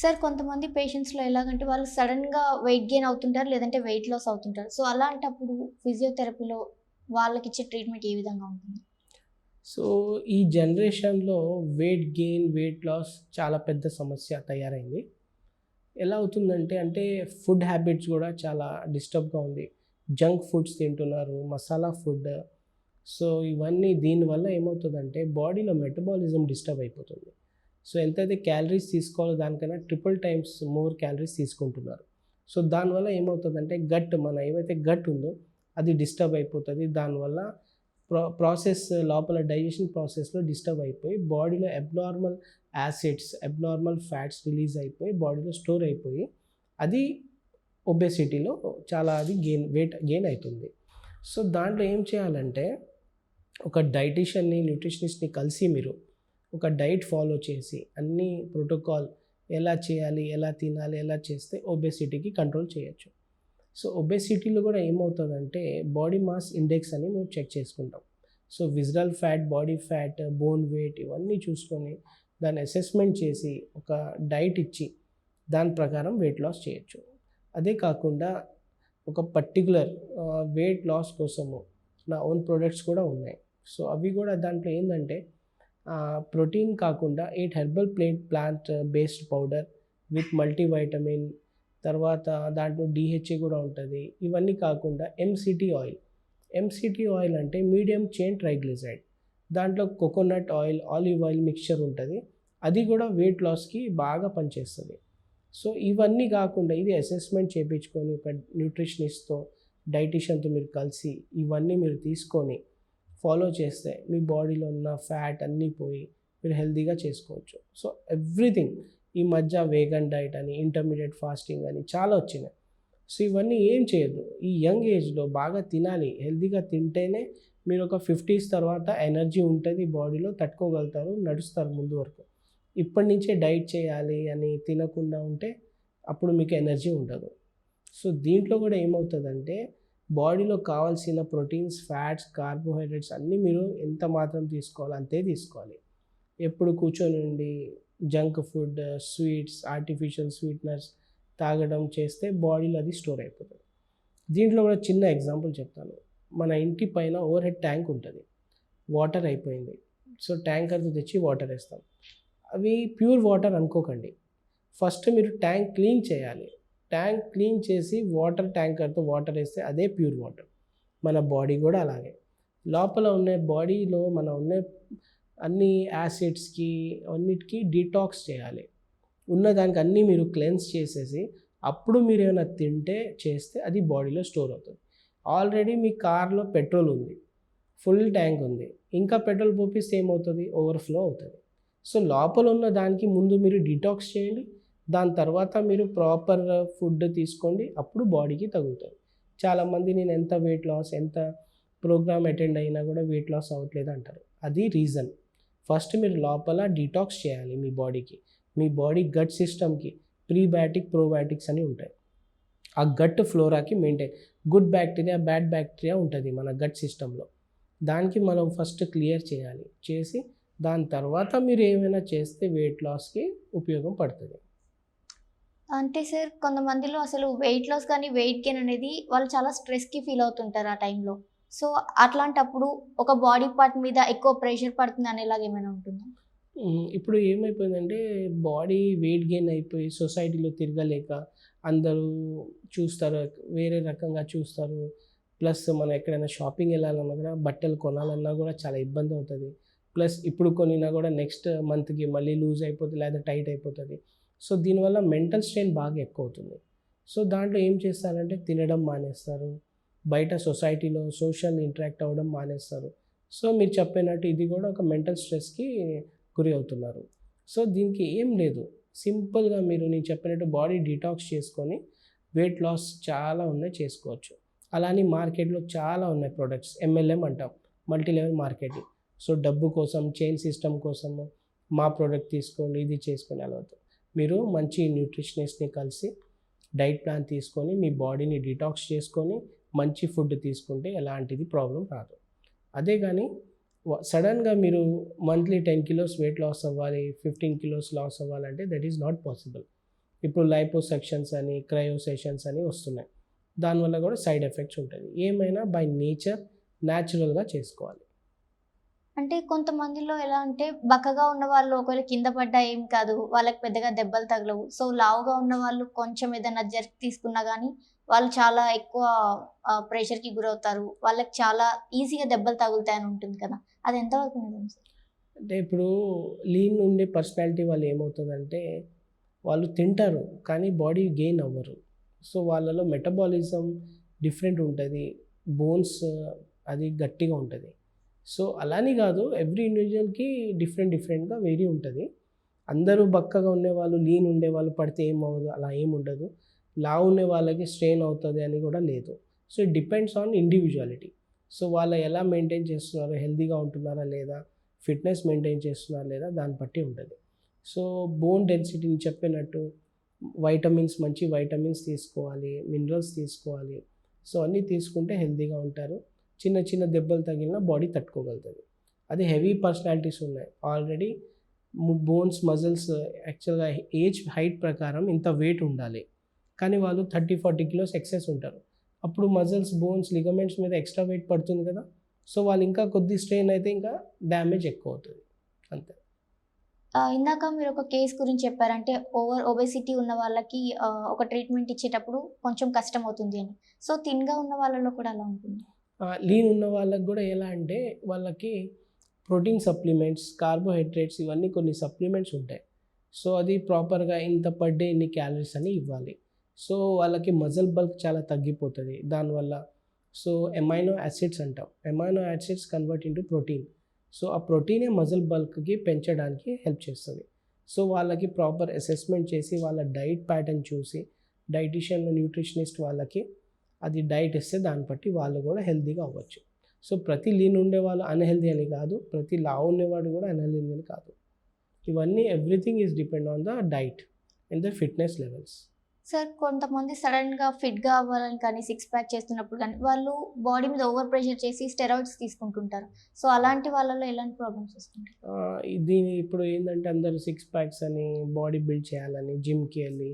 Sir కొంతమంది పేషెంట్స్లో ఎలాగంటే వాళ్ళు సడన్గా వెయిట్ గెయిన్ అవుతుంటారు లేదంటే వెయిట్ లాస్ అవుతుంటారు. సో అలాంటప్పుడు ఫిజియోథెరపీలో వాళ్ళకి ఇచ్చే ట్రీట్మెంట్ ఏ విధంగా ఉంటుంది? సో ఈ జనరేషన్లో వెయిట్ గెయిన్ వెయిట్ లాస్ చాలా పెద్ద సమస్య తయారైంది. ఎలా అవుతుందంటే అంటే ఫుడ్ హ్యాబిట్స్ కూడా చాలా డిస్టర్బ్గా ఉంది. జంక్ ఫుడ్స్ తింటున్నారు మసాలా ఫుడ్. సో ఇవన్నీ దీనివల్ల ఏమవుతుందంటే బాడీలో మెటబాలిజం డిస్టర్బ్ అయిపోతుంది. సో ఎంతైతే క్యాలరీస్ తీసుకోవాలో దానికన్నా ట్రిపుల్ టైమ్స్ మోర్ క్యాలరీస్ తీసుకుంటున్నారు. సో దానివల్ల ఏమవుతుందంటే గట్ మన ఏవైతే గట్ ఉందో అది డిస్టర్బ్ అయిపోతుంది. దానివల్ల ప్రా ప్రాసెస్ లోపల డైజెషన్ ప్రాసెస్లో డిస్టర్బ్ అయిపోయి బాడీలో abnormal acids abnormal fats release అయిపోయి బాడీలో స్టోర్ అయిపోయి అది ఒబెసిటీలో చాలా అది గెయిన్ వెయిట్ గెయిన్ అవుతుంది సో దాంట్లో ఏం చేయాలంటే ఒక డైటిషియన్ని న్యూట్రిషనిస్ట్ని కలిసి మీరు ఒక డైట్ ఫాలో చేసి అన్ని ప్రోటోకాల్ ఎలా చేయాలి ఎలా తినాలి ఎలా చేస్తే ఒబెసిటీకి కంట్రోల్ చేయొచ్చు. సో ఒబెసిటీలో కూడా ఏమవుతుందంటే బాడీ మాస్ ఇండెక్స్ అని మేము చెక్ చేసుకుంటాం. So visceral fat body fat bone weight ఇవన్నీ చూసుకొని దాన్ని అసెస్మెంట్ చేసి ఒక డైట్ ఇచ్చి దాని ప్రకారం వెయిట్ లాస్ చేయొచ్చు. అదే కాకుండా ఒక పర్టికులర్ వెయిట్ లాస్ కోసము నా ఓన్ ప్రొడక్ట్స్ కూడా ఉన్నాయి. సో అవి కూడా దాంట్లో ఏంటంటే ప్రోటీన్ కాకుండా eight herbal plate plant uh, based powder with multivitamin తర్వాత దాంట్లో డిహెచ్ఏ కూడా ఉంటుంది. ఇవన్నీ కాకుండా ఎంసిటీ ఆయిల్ ఎంసిటీ ఆయిల్ అంటే మీడియం చైన్ ట్రైగ్లిజైడ్ దాంట్లో coconut oil olive oil mixture ఉంటుంది. అది కూడా వెయిట్ లాస్కి బాగా పనిచేస్తుంది. సో ఇవన్నీ కాకుండా ఇది అసెస్మెంట్ చేయించుకొని ఒక న్యూట్రిషనిస్ట్తో డైటీషియన్తో మీరు కలిసి ఇవన్నీ మీరు తీసుకొని ఫాలో చేస్తే మీ బాడీలో ఉన్న ఫ్యాట్ అన్నీ పోయి మీరు హెల్తీగా చేసుకోవచ్చు. సో ఎవ్రీథింగ్ ఈ మధ్య వేగన్ డైట్ అని ఇంటర్మీడియట్ ఫాస్టింగ్ అని చాలా వచ్చినాయి. సో ఇవన్నీ ఏం చేయదు ఈ యంగ్ ఏజ్లో బాగా తినాలి. హెల్తీగా తింటేనే మీరు ఒక ఫిఫ్టీస్ తర్వాత ఎనర్జీ ఉంటుంది బాడీలో తట్టుకోగలుగుతారు నడుస్తారు ముందు వరకు. ఇప్పటి నుంచే డైట్ చేయాలి అని తినకుండా ఉంటే అప్పుడు మీకు ఎనర్జీ ఉండదు. సో దీంట్లో కూడా ఏమవుతుందంటే బాడీలో కావాల్సిన ప్రోటీన్స్ ఫ్యాట్స్ కార్బోహైడ్రేట్స్ అన్నీ మీరు ఎంత మాత్రం తీసుకోవాలి అంతే తీసుకోవాలి. ఎప్పుడు కూర్చొని ఉండి junk food sweets artificial sweeteners తాగడం చేస్తే బాడీలో అది స్టోర్ అయిపోతుంది. దీంట్లో కూడా చిన్న ఎగ్జాంపుల్ చెప్తాను. మన ఇంటి పైన ఓవర్ హెడ్ ట్యాంక్ ఉంటుంది. వాటర్ అయిపోయింది. సో ట్యాంకర్తో తెచ్చి వాటర్ వేస్తాం. అవి ప్యూర్ వాటర్ అనుకోకండి. ఫస్ట్ మీరు ట్యాంక్ క్లీన్ చేయాలి. ట్యాంక్ క్లీన్ చేసి వాటర్ ట్యాంకర్తో వాటర్ వేస్తే అదే ప్యూర్ వాటర్. మన బాడీ కూడా అలాగే. లోపల ఉన్న బాడీలో మన ఉన్న అన్ని యాసిడ్స్కి అన్నిటికీ డీటాక్స్ చేయాలి. ఉన్నదానికి అన్నీ మీరు క్లెన్స్ చేసేసి అప్పుడు మీరు ఏమైనా తింటే చేస్తే అది బాడీలో స్టోర్ అవుతుంది. ఆల్రెడీ మీ కార్లో పెట్రోల్ ఉంది. ఫుల్ ట్యాంక్ ఉంది. ఇంకా పెట్రోల్ పోపిస్తే ఏమవుతుంది? ఓవర్ఫ్లో అవుతుంది. సో లోపల ఉన్న దానికి ముందు మీరు డిటాక్స్ చేయండి. దాని తర్వాత మీరు ప్రాపర్ ఫుడ్ తీసుకోండి అప్పుడు బాడీకి తగులుతుంది చాలామంది నేను ఎంత వెయిట్ లాస్ ఎంత ప్రోగ్రామ్ అటెండ్ అయినా కూడా వెయిట్ లాస్ అవ్వట్లేదు అంటారు. అది రీజన్ ఫస్ట్ మీరు లోపల డిటాక్స్ చేయాలి మీ బాడీకి. మీ బాడీ గట్ సిస్టమ్కి ప్రీబయాటిక్ ప్రోబయాటిక్స్ అని ఉంటాయి. ఆ gut ఫ్లోరాకి maintain good bacteria bad bacteria ఉంటుంది మన గట్ సిస్టంలో దానికి మనం ఫస్ట్ క్లియర్ చేయాలి. చేసి దాని తర్వాత మీరు ఏమైనా చేస్తే వెయిట్ లాస్కి ఉపయోగం పడుతుంది. అంటే సార్ కొంతమందిలో అసలు వెయిట్ లాస్ కానీ వెయిట్ గెయిన్ అనేది వాళ్ళు చాలా స్ట్రెస్కి ఫీల్ అవుతుంటారు ఆ టైంలో సో అట్లాంటప్పుడు ఒక బాడీ పార్ట్ మీద ఎక్కువ ప్రెషర్ పడుతుంది అనేలాగా ఏమైనా ఉంటుందా? ఇప్పుడు ఏమైపోయిందంటే బాడీ వెయిట్ గెయిన్ అయిపోయి సొసైటీలో తిరగలేక అందరూ చూస్తారు వేరే రకంగా చూస్తారు. ప్లస్ మనం ఎక్కడైనా షాపింగ్ వెళ్ళాలన్నా కూడా బట్టలు కొనాలన్నా కూడా చాలా ఇబ్బంది అవుతుంది. ప్లస్ ఇప్పుడు కొనినా కూడా నెక్స్ట్ మంత్కి మళ్ళీ లూజ్ అయిపోతుంది లేదా టైట్ అయిపోతుంది. సో దీనివల్ల మెంటల్ స్ట్రెయిన్ బాగా ఎక్కువ అవుతుంది సో దాంట్లో ఏం చేస్తారంటే తినడం మానేస్తారు. బయట సొసైటీలో సోషల్ ఇంటరాక్ట్ అవ్వడం మానేస్తారు. సో మీరు చెప్పినట్టు ఇది కూడా ఒక మెంటల్ స్ట్రెస్కి గురి అవుతున్నారు. సో దీనికి ఏం లేదు. సింపుల్గా మీరు నేను చెప్పినట్టు బాడీ డిటాక్స్ చేసుకొని వెయిట్ లాస్ చాలా ఉన్నాయి చేసుకోవచ్చు. అలానే మార్కెట్లో చాలా ఉన్నాయి ప్రొడక్ట్స్. ఎంఎల్ఎం అంటాం. Multi level marketing. సో డబ్బు కోసం చైన్ సిస్టమ్ కోసము మా ప్రోడక్ట్ తీసుకోండి ఇది చేసుకోండి అలవాటు. మీరు మంచి న్యూట్రిషనిస్ట్ని కలిసి డైట్ ప్లాన్ తీసుకొని మీ బాడీని డిటాక్స్ చేసుకొని మంచి ఫుడ్ తీసుకుంటే ఎలాంటిది ప్రాబ్లం రాదు. అదే కానీ సడన్గా మీరు monthly ten kilos weight loss అవ్వాలి ఫిఫ్టీన్ కిలోస్ లాస్ అవ్వాలంటే దట్ ఈస్ నాట్ పాసిబుల్. ఇప్పుడు లైపో సెక్షన్స్ అని క్రయో సెషన్స్ అని వస్తున్నాయి. దానివల్ల కూడా సైడ్ ఎఫెక్ట్స్ ఉంటుంది ఏమైనా బై నేచర్ న్యాచురల్గా చేసుకోవాలి. అంటే కొంతమందిలో ఎలా అంటే బక్కగా ఉన్న వాళ్ళు ఒకవేళ కింద పడ్డా ఏం కాదు వాళ్ళకి పెద్దగా దెబ్బలు తగలవు. సో లావుగా ఉన్న వాళ్ళు కొంచెం ఏదైనా జర్క్ తీసుకున్నా కానీ వాళ్ళు చాలా ఎక్కువ ప్రెషర్కి గురవుతారు. వాళ్ళకి చాలా ఈజీగా దెబ్బలు తగులుతాయని ఉంటుంది కదా. అది ఎంతవరకు నిజం సార్? అంటే ఇప్పుడు లీన్ ఉండే పర్సనాలిటీ వాళ్ళు ఏమవుతుందంటే వాళ్ళు తింటారు కానీ బాడీ గెయిన్ అవ్వరు. సో వాళ్ళలో మెటబాలిజం డిఫరెంట్ ఉంటుంది. బోన్స్ అది గట్టిగా ఉంటుంది. సో అలానే కాదు ఎవ్రీ ఇండివిజువల్కి డిఫరెంట్ డిఫరెంట్గా వేరీ ఉంటుంది. అందరూ బక్కగా ఉండేవాళ్ళు లీన్ ఉండేవాళ్ళు పడితే ఏం అవ్వదు అలా ఏం ఉండదు. లావు ఉండే వాళ్ళకి స్ట్రెయిన్ అవుతుంది అని కూడా లేదు. So it depends on individuality so వాళ్ళు ఎలా మెయింటైన్ చేస్తున్నారు హెల్తీగా ఉంటున్నారా లేదా ఫిట్నెస్ మెయింటైన్ చేస్తున్నారా లేదా దాన్ని బట్టి ఉంటుంది. సో బోన్ డెన్సిటీని చెప్పినట్టు వైటమిన్స్ మంచి వైటమిన్స్ తీసుకోవాలి మినరల్స్ తీసుకోవాలి. సో అన్నీ తీసుకుంటే హెల్తీగా ఉంటారు. చిన్న చిన్న దెబ్బలు తగిలిన బాడీ తట్టుకోగలుగుతుంది. అది హెవీ పర్సనాలిటీస్ ఉన్నాయి. ఆల్రెడీ బోన్స్ మజిల్స్ యాక్చువల్గా ఏజ్ హైట్ ప్రకారం ఇంత వెయిట్ ఉండాలి. కానీ వాళ్ళు థర్టీ ఫార్టీ కిలోస్ ఎక్సెస్ ఉంటారు. అప్పుడు మజిల్స్ బోన్స్ లిగమెంట్స్ మీద ఎక్స్ట్రా వెయిట్ పడుతుంది కదా. సో వాళ్ళు ఇంకా కొద్ది స్ట్రెయిన్ అయితే ఇంకా డ్యామేజ్ ఎక్కువ అవుతుంది. అంతే. ఇందాక మీరు ఒక కేస్ గురించి చెప్పారంటే ఓవర్ ఒబెసిటీ ఉన్న వాళ్ళకి ఒక ట్రీట్మెంట్ ఇచ్చేటప్పుడు కొంచెం కష్టం అవుతుంది అని. సో థిన్గా ఉన్న వాళ్ళలో కూడా అలా ఉంటుంది. లీన్ ఉన్న వాళ్ళకి కూడా ఎలా అంటే వాళ్ళకి ప్రోటీన్ సప్లిమెంట్స్ కార్బోహైడ్రేట్స్ ఇవన్నీ కొన్ని సప్లిమెంట్స్ ఉంటాయి. సో అది ప్రాపర్గా ఇంత పర్ డే ఇన్ని క్యాలరీస్ అని ఇవ్వాలి. సో వాళ్ళకి మజల్ బల్క్ చాలా తగ్గిపోతుంది. దానివల్ల సో ఎమైనో యాసిడ్స్ అంటాం. Amino acids convert into protein so ఆ ప్రోటీనే మజల్ బల్క్కి పెంచడానికి హెల్ప్ చేస్తుంది. సో వాళ్ళకి ప్రాపర్ అసెస్మెంట్ చేసి వాళ్ళ డైట్ ప్యాటర్న్ చూసి డైటిషియన్ న్యూట్రిషనిస్ట్ వాళ్ళకి అది డైట్ ఇస్తే దాన్ని బట్టి వాళ్ళు కూడా హెల్తీగా అవ్వచ్చు. సో ప్రతి లీన్ ఉండేవాళ్ళు అన్హెల్దీ అని కాదు ప్రతి లావు ఉండేవాడు కూడా అన్హెల్దీ అని కాదు. ఇవన్నీ everything is depend on the diet and the fitness levels. Sir కొంతమంది సడన్గా ఫిట్గా అవ్వాలని కానీ సిక్స్ ప్యాక్ చేస్తున్నప్పుడు కానీ వాళ్ళు బాడీ మీద ఓవర్ ప్రెషర్ చేసి స్టెరాయిడ్స్ తీసుకుంటుంటారు. సో అలాంటి వాళ్ళలో ఎలాంటి ప్రాబ్లమ్స్ వస్తుంటాయి? దీని ఇప్పుడు ఏంటంటే అందరూ సిక్స్ ప్యాక్స్ అని బాడీ బిల్డ్ చేయాలని జిమ్కి వెళ్ళి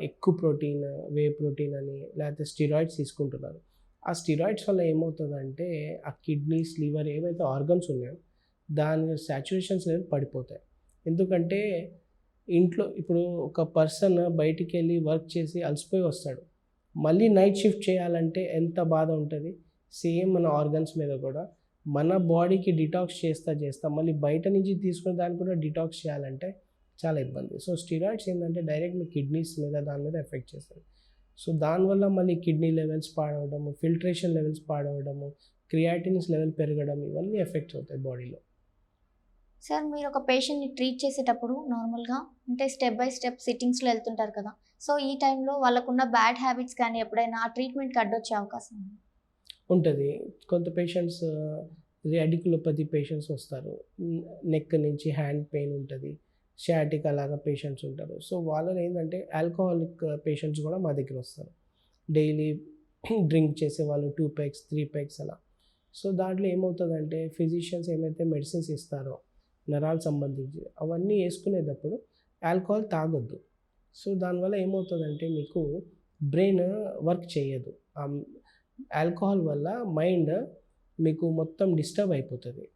ఎక్కువ ప్రోటీన్ వే ప్రోటీన్ అని లేకపోతే స్టిరాయిడ్స్ తీసుకుంటున్నారు. ఆ స్టిరాయిడ్స్ వల్ల ఏమవుతుందంటే ఆ కిడ్నీస్ లివర్ ఏవైతే ఆర్గన్స్ ఉన్నాయో దాని సాచురేషన్స్ లెవెల్ పడిపోతాయి. ఎందుకంటే ఇంట్లో ఇప్పుడు ఒక పర్సన్ బయటికి వెళ్ళి వర్క్ చేసి అలసిపోయి వస్తాడు. మళ్ళీ నైట్ షిఫ్ట్ చేయాలంటే ఎంత బాధ ఉంటుంది? సేమ్ మన ఆర్గన్స్ మీద కూడా. మన బాడీకి డిటాక్స్ చేస్తా చేస్తా మళ్ళీ బయట నుంచి తీసుకునే దాన్ని కూడా డిటాక్స్ చేయాలంటే చాలా ఇబ్బంది. సో స్టిరాయిడ్స్ ఏంటంటే డైరెక్ట్ మీ కిడ్నీస్ మీద దాని మీద ఎఫెక్ట్ చేస్తుంది సో దానివల్ల మళ్ళీ కిడ్నీ లెవెల్స్ పాడవడము ఫిల్ట్రేషన్ లెవెల్స్ పాడవడము క్రియాటిన్స్ లెవెల్ పెరగడం ఇవన్నీ ఎఫెక్ట్స్ అవుతాయి బాడీలో. సార్ మీరు ఒక పేషెంట్ని ట్రీట్ చేసేటప్పుడు నార్మల్గా అంటే స్టెప్ బై స్టెప్ సిట్టింగ్స్లో వెళ్తుంటారు కదా సో ఈ టైంలో వాళ్ళకున్న బ్యాడ్ హ్యాబిట్స్ కానీ ఎప్పుడైనా ఆ ట్రీట్మెంట్కి అడ్డొచ్చే అవకాశం ఉంటుంది. కొంత పేషెంట్స్ రియాడికులోపతి పేషెంట్స్ వస్తారు. నెక్ నుంచి హ్యాండ్ పెయిన్ ఉంటుంది. షాటిక్ అలాగా పేషెంట్స్ ఉంటారు. సో వాళ్ళని ఏంటంటే ఆల్కహాలిక్ పేషెంట్స్ uh, కూడా మా దగ్గర వస్తారు. డైలీ డ్రింక్ చేసే వాళ్ళు టూ ప్యాక్స్ త్రీ ప్యాక్స్ అలా. సో దాంట్లో ఏమవుతుందంటే ఫిజిషియన్స్ ఏమైతే మెడిసిన్స్ ఇస్తారో నరాలు సంబంధించి అవన్నీ వేసుకునేటప్పుడు ఆల్కహాల్ తాగొద్దు. సో దానివల్ల ఏమవుతుందంటే మీకు బ్రెయిన్ వర్క్ చేయదు. ఆల్కహాల్ వల్ల మైండ్ మీకు మొత్తం డిస్టర్బ్ అయిపోతుంది.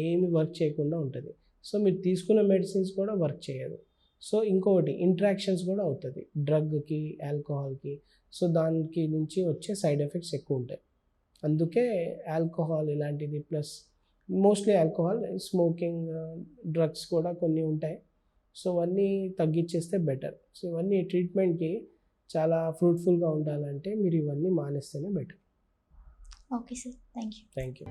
ఏమి వర్క్ చేయకుండా ఉంటుంది. సో మీరు తీసుకున్న మెడిసిన్స్ కూడా వర్క్ చేయదు. సో ఇంకొకటి ఇంట్రాక్షన్స్ కూడా అవుతుంది. డ్రగ్కి ఆల్కహాల్కి సో దానికి నుంచి వచ్చే సైడ్ ఎఫెక్ట్స్ ఎక్కువ ఉంటాయి. అందుకే ఆల్కహాల్ ఇలాంటిది plus mostly alcohol smoking drugs కూడా కొన్ని ఉంటాయి. సో అవన్నీ తగ్గించేస్తే బెటర్ సో ఇవన్నీ ట్రీట్మెంట్కి చాలా ఫ్రూట్ఫుల్గా ఉండాలంటే మీరు ఇవన్నీ మానేస్తేనే better okay sir thank you thank you